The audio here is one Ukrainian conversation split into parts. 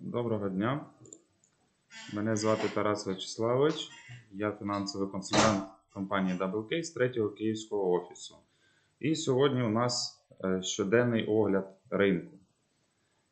Доброго дня. Мене звати Тарас Вячеславович. Я фінансовий консультант компанії WK з 3 Київського офісу. І сьогодні у нас е, щоденний огляд ринку.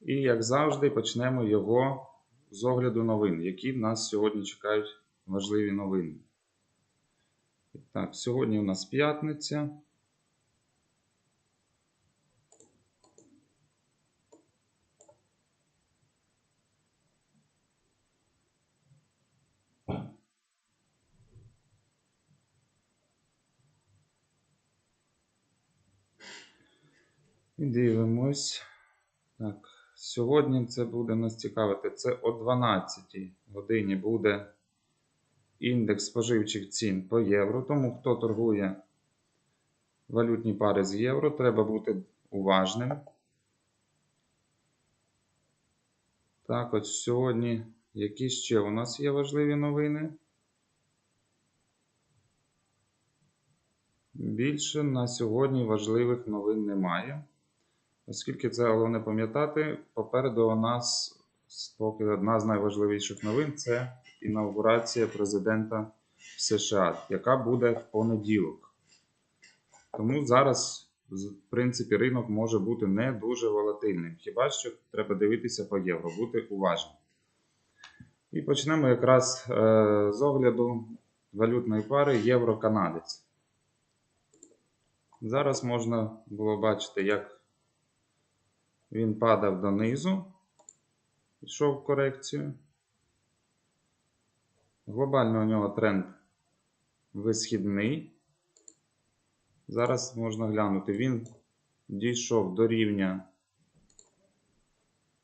І як завжди, почнемо його з огляду новин, які нас сьогодні чекають важливі новини. Так, сьогодні у нас п'ятниця. І дивимось. Так, сьогодні це буде нас цікавити. Це о 12 годині буде індекс споживчих цін по євро. Тому хто торгує валютні пари з євро, треба бути уважним. Так, от сьогодні які ще у нас є важливі новини? Більше на сьогодні важливих новин немає. Оскільки це головне пам'ятати, попереду у нас поки одна з найважливіших новин це інаугурація президента США, яка буде в понеділок. Тому зараз, в принципі, ринок може бути не дуже волатильним. Хіба що треба дивитися по євро, бути уважним. І почнемо якраз е, з огляду валютної пари євро-канадець. Зараз можна було бачити, як він падав донизу, йшов в корекцію. Глобально у нього тренд висхідний. Зараз можна глянути, він дійшов до рівня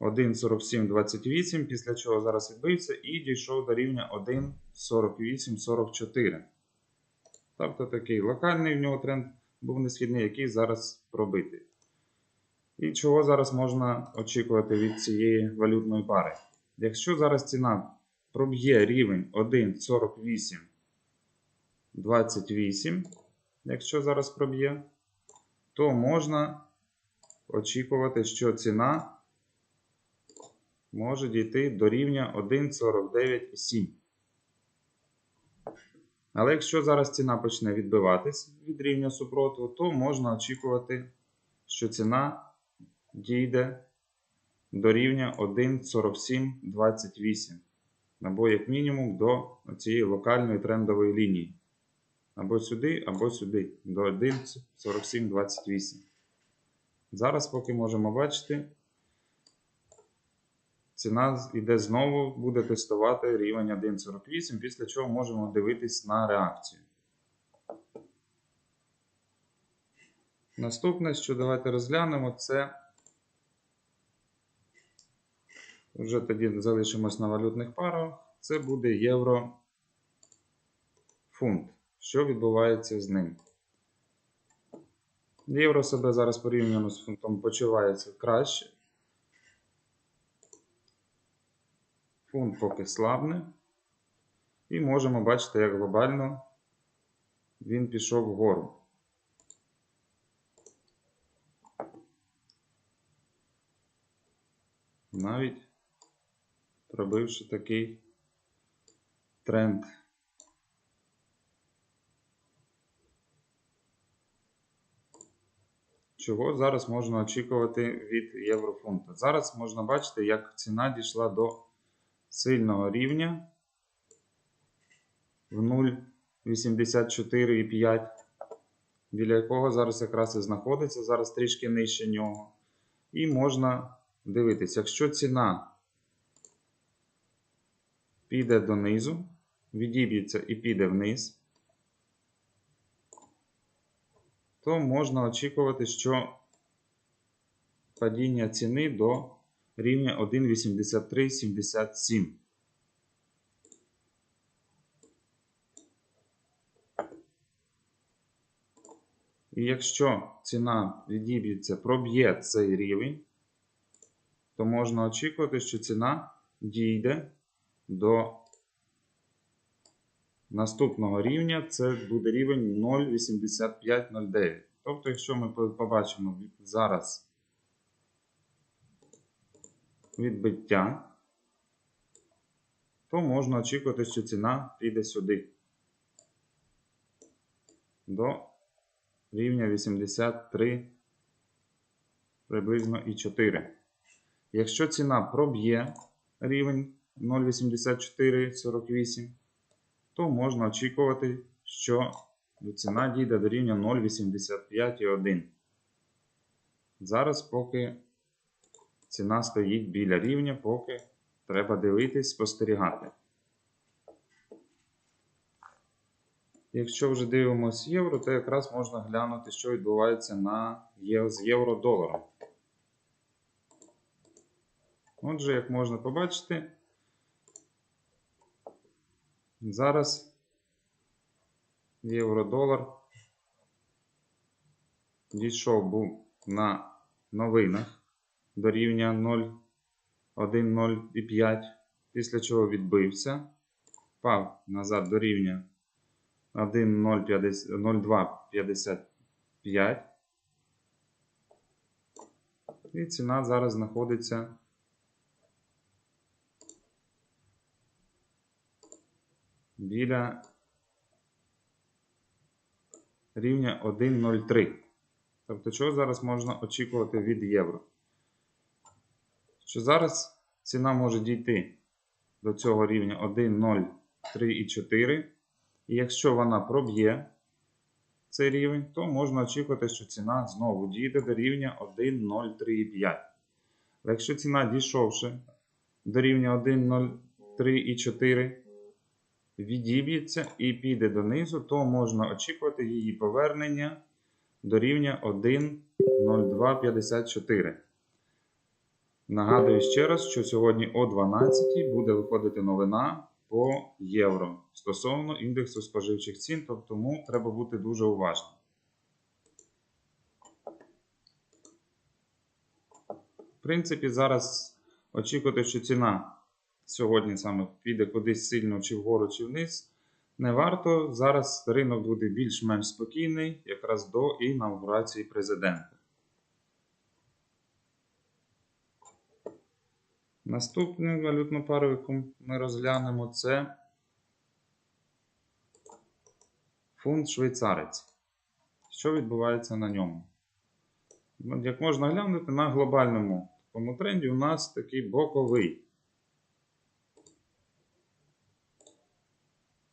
1,4728, після чого зараз відбився і дійшов до рівня 1,4844. Тобто такий локальний в нього тренд був несхідний, який зараз пробитий. І чого зараз можна очікувати від цієї валютної пари? Якщо зараз ціна проб'є рівень 1,4828, якщо зараз проб'є, то можна очікувати, що ціна може дійти до рівня 1,497. Але якщо зараз ціна почне відбиватись від рівня супротиву, то можна очікувати, що ціна дійде до рівня 1,4728. Або, як мінімум, до цієї локальної трендової лінії. Або сюди, або сюди, до 1,4728. Зараз, поки можемо бачити, ціна йде знову, буде тестувати рівень 1,48, після чого можемо дивитись на реакцію. Наступне, що давайте розглянемо, це вже тоді залишимось на валютних парах. Це буде євро фунт. Що відбувається з ним? Євро себе зараз порівняно з фунтом почувається краще. Фунт поки слабне. І можемо бачити, як глобально він пішов вгору. Навіть пробивши такий тренд. Чого зараз можна очікувати від єврофунта? Зараз можна бачити, як ціна дійшла до сильного рівня в 0,84,5, біля якого зараз якраз і знаходиться, зараз трішки нижче нього. І можна дивитися, якщо ціна піде донизу, відіб'ється і піде вниз, то можна очікувати, що падіння ціни до рівня 1,8377. І якщо ціна відіб'ється, проб'є цей рівень, то можна очікувати, що ціна дійде до наступного рівня. Це буде рівень 0,8509. Тобто, якщо ми побачимо зараз відбиття, то можна очікувати, що ціна піде сюди. До рівня 83 приблизно і 4. Якщо ціна проб'є рівень 0,8448, то можна очікувати, що ціна дійде до рівня 0,85,1. Зараз поки ціна стоїть біля рівня, поки треба дивитись, спостерігати. Якщо вже дивимось євро, то якраз можна глянути, що відбувається на є- з євро-доларом. Отже, як можна побачити, зараз євро-долар дійшов був на новинах до рівня 0,105, після чого відбився, впав назад до рівня 1,0255. І ціна зараз знаходиться біля рівня 1,03. Тобто, чого зараз можна очікувати від євро? Що зараз ціна може дійти до цього рівня 1,03,4. І якщо вона проб'є цей рівень, то можна очікувати, що ціна знову дійде до рівня 1,03,5. Але якщо ціна дійшовши до рівня 1,03,4, відіб'ється і піде донизу, то можна очікувати її повернення до рівня 1,0254. Нагадую ще раз, що сьогодні о 12 буде виходити новина по євро стосовно індексу споживчих цін, тобто тому треба бути дуже уважним. В принципі, зараз очікувати, що ціна сьогодні саме піде кудись сильно чи вгору, чи вниз, не варто. Зараз ринок буде більш-менш спокійний, якраз до інаугурації президента. Наступну валютну пару, яку ми розглянемо, це фунт швейцарець. Що відбувається на ньому? Ну, Як можна глянути, на глобальному такому тренді у нас такий боковий.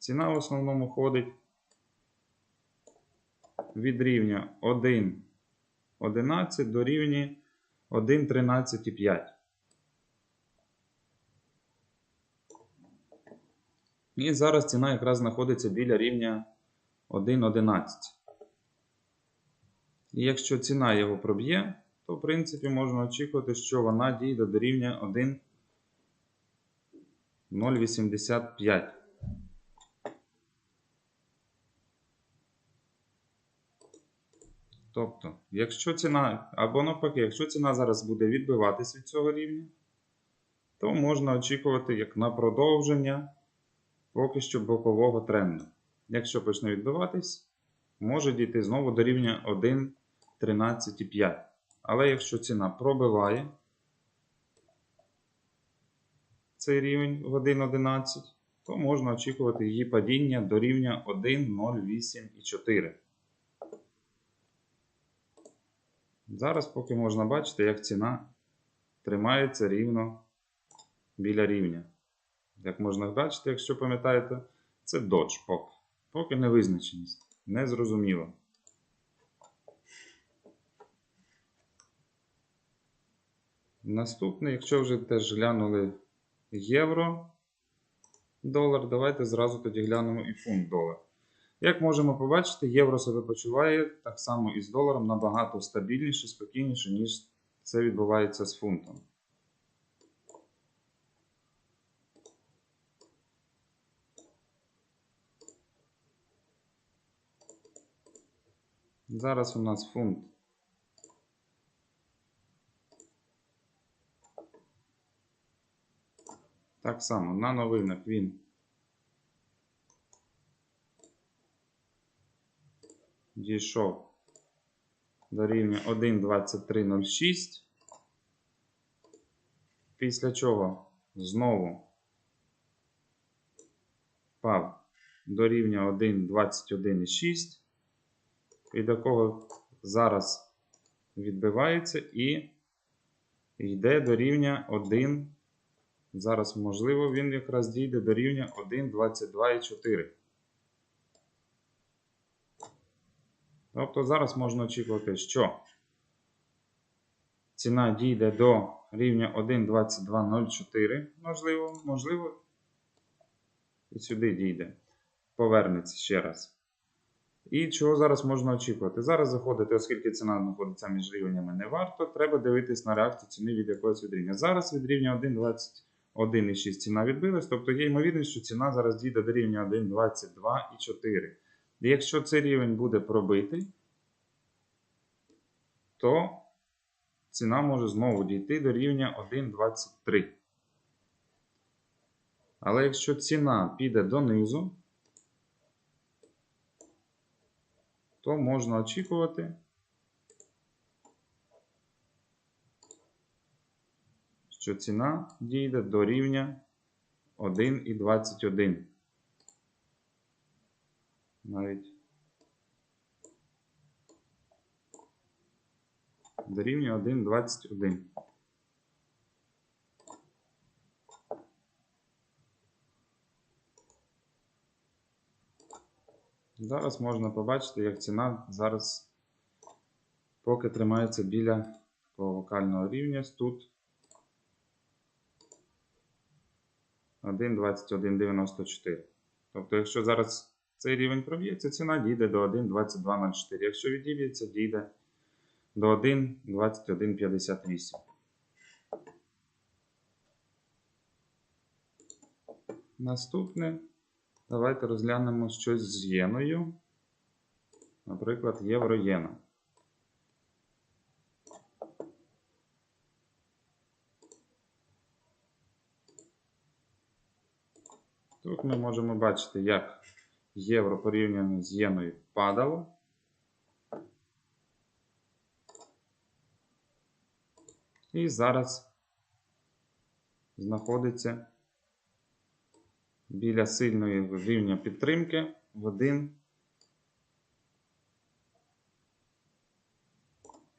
Ціна в основному ходить від рівня 1,11 до рівня 1,13,5. І зараз ціна якраз знаходиться біля рівня 1,11. І якщо ціна його проб'є, то в принципі можна очікувати, що вона дійде до рівня 1,085. Тобто, якщо ціна, або навпаки, якщо ціна зараз буде відбиватись від цього рівня, то можна очікувати як на продовження поки що бокового тренду. Якщо почне відбиватись, може дійти знову до рівня 1,13,5. Але якщо ціна пробиває цей рівень в 1,11, то можна очікувати її падіння до рівня 1,08,4. Зараз поки можна бачити, як ціна тримається рівно біля рівня. Як можна бачити, якщо пам'ятаєте, це Dodge поки. Поки невизначеність. Незрозуміло. Наступне, якщо вже теж глянули євро долар, давайте зразу тоді глянемо і фунт долар. Як можемо побачити, євро себе почуває так само і з доларом набагато стабільніше, спокійніше, ніж це відбувається з фунтом. Зараз у нас фунт. Так само на новинах він дійшов дорівнює 1,2306. Після чого знову пав дорівнює 1,21,6, від якого зараз відбивається і йде до рівня 1. Зараз, можливо, він якраз дійде до рівня 1,22,4. Тобто зараз можна очікувати, що ціна дійде до рівня 1,2204. Можливо, можливо, і сюди дійде. Повернеться ще раз. І чого зараз можна очікувати? Зараз заходити, оскільки ціна знаходиться між рівнями не варто, треба дивитись на реакцію ціни від якогось від рівня. Зараз від рівня 1,21,6 ціна відбилась, тобто є ймовірність, що ціна зараз дійде до рівня 1,22,4. Якщо цей рівень буде пробитий, то ціна може знову дійти до рівня 1,23. Але якщо ціна піде донизу, то можна очікувати, що ціна дійде до рівня 1,21. Навіть до рівня 1,21. Зараз можна побачити, як ціна зараз поки тримається біля такого вокального рівня. Тут 1,2194. Тобто, якщо зараз цей рівень проб'ється, ціна дійде до 1,2204. Якщо відіб'ється, дійде до 1,2158. Наступне. Давайте розглянемо щось з єною. Наприклад, євро-єна. Тут ми можемо бачити, як євро порівняно з єною падало. І зараз знаходиться біля сильної рівня підтримки в 1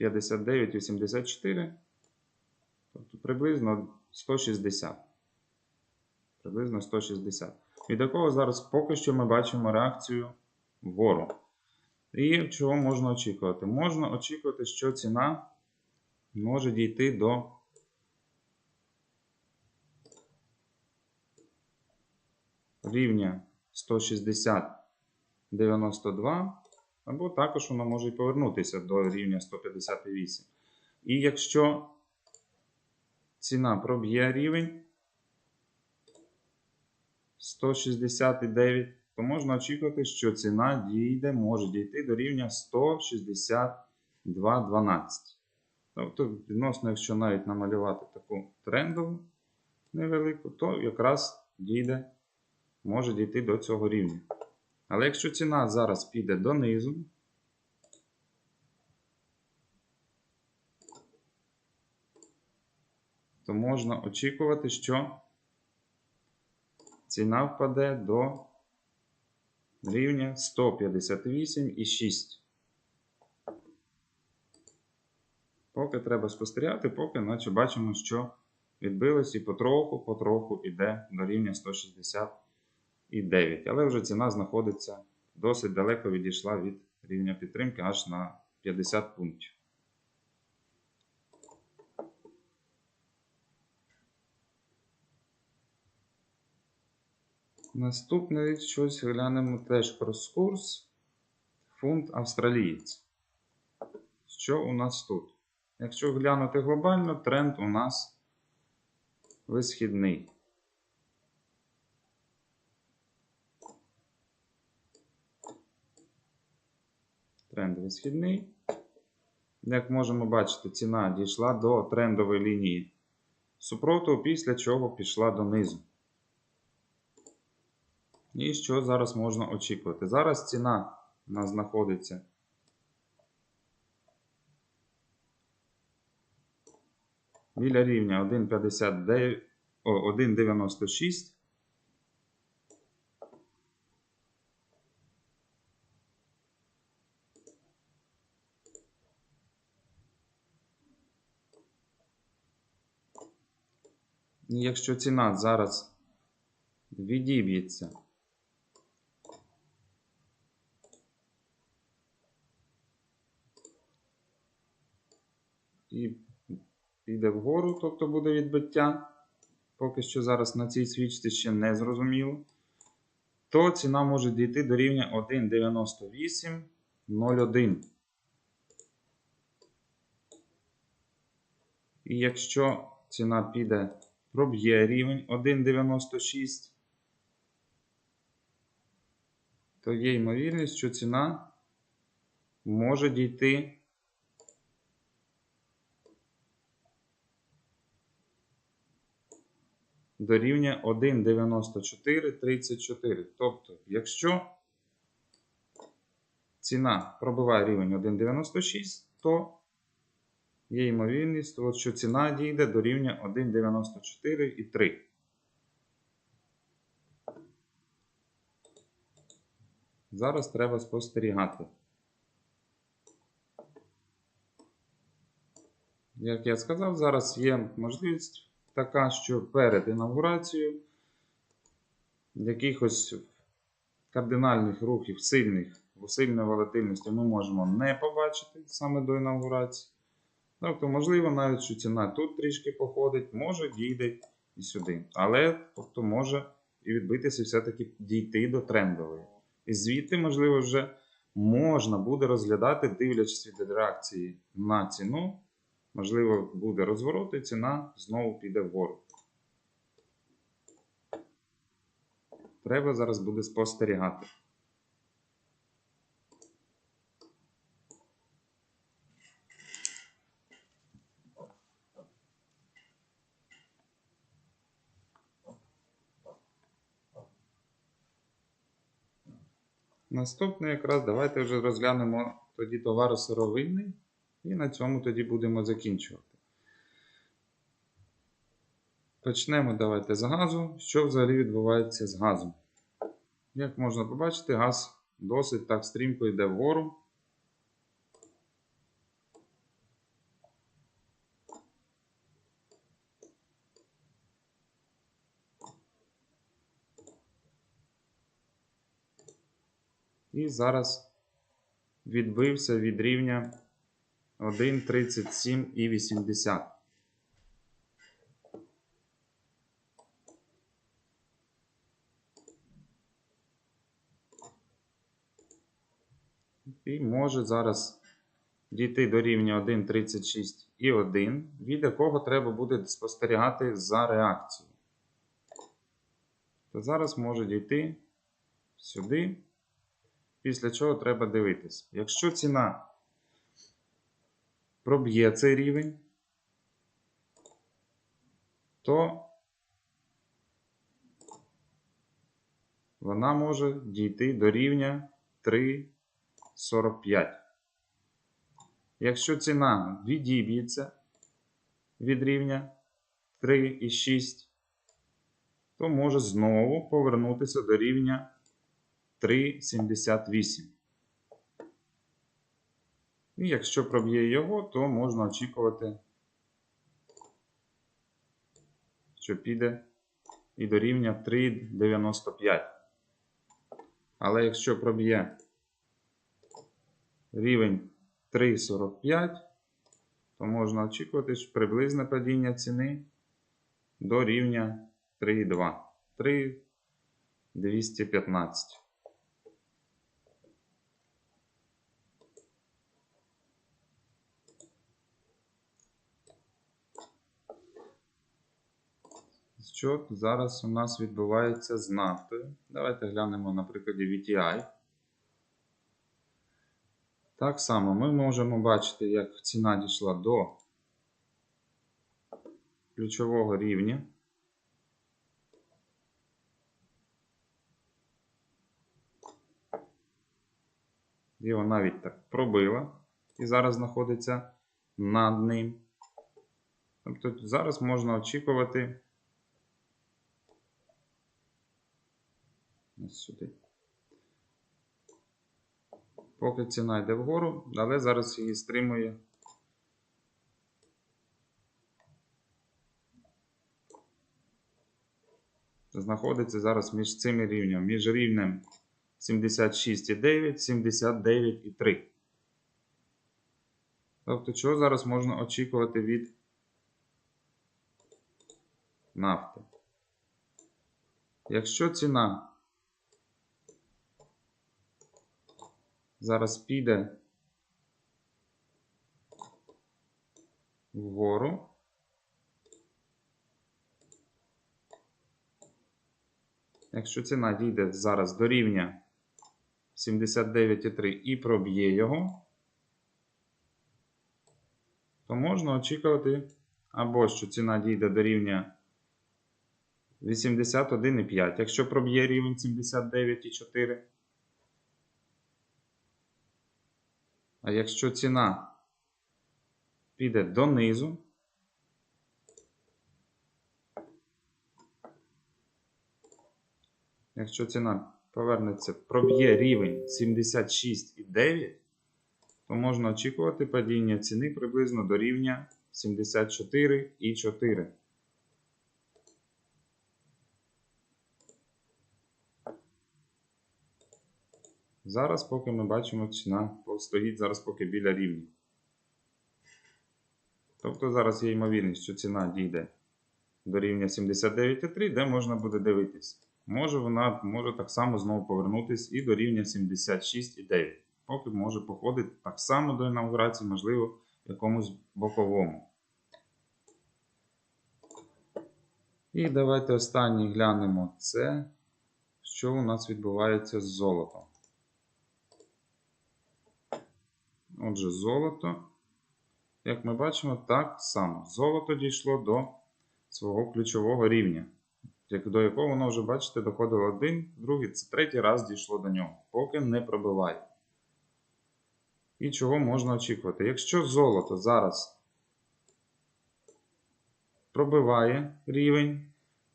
59,84, тобто приблизно 160. Приблизно 160. Від якого зараз поки що ми бачимо реакцію вгору. І чого можна очікувати? Можна очікувати, що ціна може дійти до рівня 160,92, або також воно може і повернутися до рівня 158. І якщо ціна проб'є рівень 169, то можна очікувати, що ціна дійде, може дійти до рівня 162,12. Тобто, відносно, якщо навіть намалювати таку трендову невелику, то якраз дійде може дійти до цього рівня. Але якщо ціна зараз піде донизу, то можна очікувати, що ціна впаде до рівня 158,6. Поки треба спостерігати, поки наче бачимо, що відбилось і потроху-потроху йде до рівня 160. І 9. Але вже ціна знаходиться досить далеко відійшла від рівня підтримки аж на 50 пунктів. Наступне щось глянемо теж про курс фунт австралієць. Що у нас тут? Якщо глянути глобально, тренд у нас висхідний. тренд висхідний. Як можемо бачити, ціна дійшла до трендової лінії супротиву, після чого пішла донизу. І що зараз можна очікувати? Зараз ціна у нас знаходиться. Біля рівня 1,96. Якщо ціна зараз відіб'ється і піде вгору, тобто буде відбиття. Поки що зараз на цій свічці ще не зрозуміло. То ціна може дійти до рівня 1,9801. І якщо ціна піде, проб'є рівень 1,96, то є ймовірність, що ціна може дійти до рівня 1,9434. Тобто, якщо ціна пробиває рівень 1,96, то є ймовірність, що ціна дійде до рівня 1,94,3. Зараз треба спостерігати. Як я сказав, зараз є можливість така, що перед інаугурацією якихось кардинальних рухів сильних, сильної волатильності ми можемо не побачити саме до інаугурації. Тобто, можливо, навіть що ціна тут трішки походить, може дійде і сюди. Але тобто, може і відбитися все-таки дійти до трендової. І звідти, можливо, вже можна буде розглядати, дивлячись від реакції на ціну. Можливо, буде розворот, і ціна знову піде вгору. Треба зараз буде спостерігати. Наступне якраз давайте вже розглянемо тоді товари сировинний. І на цьому тоді будемо закінчувати. Почнемо давайте з газу. Що взагалі відбувається з газом? Як можна побачити, газ досить так стрімко йде вгору. І зараз відбився від рівня 1,37,80. І 80. І може зараз дійти до рівня 1,36,1, від якого треба буде спостерігати за реакцією. То зараз може дійти сюди, після чого треба дивитись. Якщо ціна проб'є цей рівень, то вона може дійти до рівня 3,45. Якщо ціна відіб'ється від рівня 3,6, то може знову повернутися до рівня 3,78. І якщо проб'є його, то можна очікувати, що піде і до рівня 3,95. Але якщо проб'є рівень 3,45, то можна очікувати що приблизне падіння ціни до рівня 3,2. 3,215. Що зараз у нас відбувається з нафтою? Давайте глянемо на прикладі VTI. Так само ми можемо бачити, як ціна дійшла до ключового рівня. Його навіть так пробила і зараз знаходиться над ним. Тобто зараз можна очікувати ось сюди. Поки ціна йде вгору, але зараз її стримує. Знаходиться зараз між цими рівнями, між рівнем 76,9, 79,3. Тобто, чого зараз можна очікувати від нафти? Якщо ціна зараз піде вгору, якщо ціна дійде зараз до рівня 79,3 і проб'є його, то можна очікувати або що ціна дійде до рівня 81,5, якщо проб'є рівень 79,4. А якщо ціна піде донизу, якщо ціна повернеться, проб'є рівень 76,9, то можна очікувати падіння ціни приблизно до рівня 74,4. Зараз, поки ми бачимо, ціна стоїть зараз поки біля рівня. Тобто зараз є ймовірність, що ціна дійде до рівня 79,3, де можна буде дивитись. Може вона може так само знову повернутися і до рівня 76,9. Поки може походити так само до інаугурації, можливо, якомусь боковому. І давайте останній глянемо це, що у нас відбувається з золотом. Отже, золото, як ми бачимо, так само. Золото дійшло до свого ключового рівня, до якого воно вже, бачите, доходило один, другий, це третій раз дійшло до нього, поки не пробиває. І чого можна очікувати? Якщо золото зараз пробиває рівень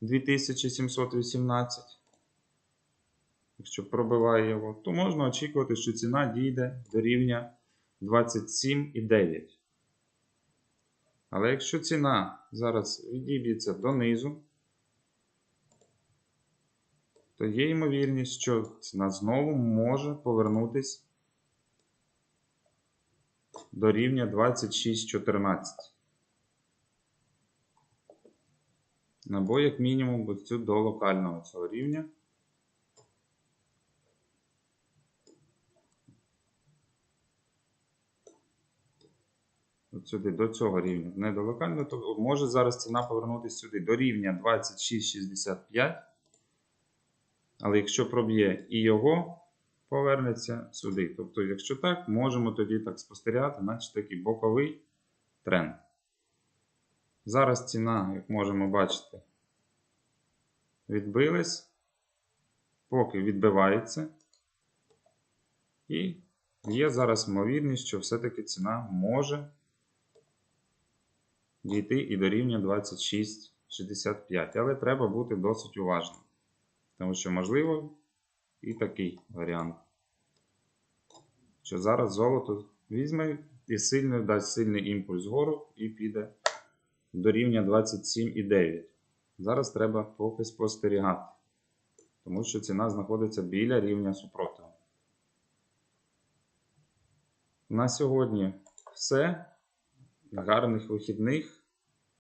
2718, якщо пробиває його, то можна очікувати, що ціна дійде до рівня 27,9. Але якщо ціна зараз відіб'ється донизу, то є ймовірність, що ціна знову може повернутися до рівня 26,14. Або, як мінімум, ось цю до локального цього рівня. От сюди, до цього рівня, не до локального, то може зараз ціна повернутися сюди до рівня 26,65. Але якщо проб'є і його, повернеться сюди. Тобто, якщо так, можемо тоді так спостерігати, наче такий боковий тренд. Зараз ціна, як можемо бачити, відбилась, поки відбивається. І є зараз ймовірність, що все-таки ціна може дійти і до рівня 26,65. Але треба бути досить уважним. Тому що можливо і такий варіант. Що зараз золото візьме і сильно дасть сильний імпульс вгору і піде до рівня 27,9. Зараз треба поки спостерігати. Тому що ціна знаходиться біля рівня супротиву. На сьогодні все. Гарних вихідних.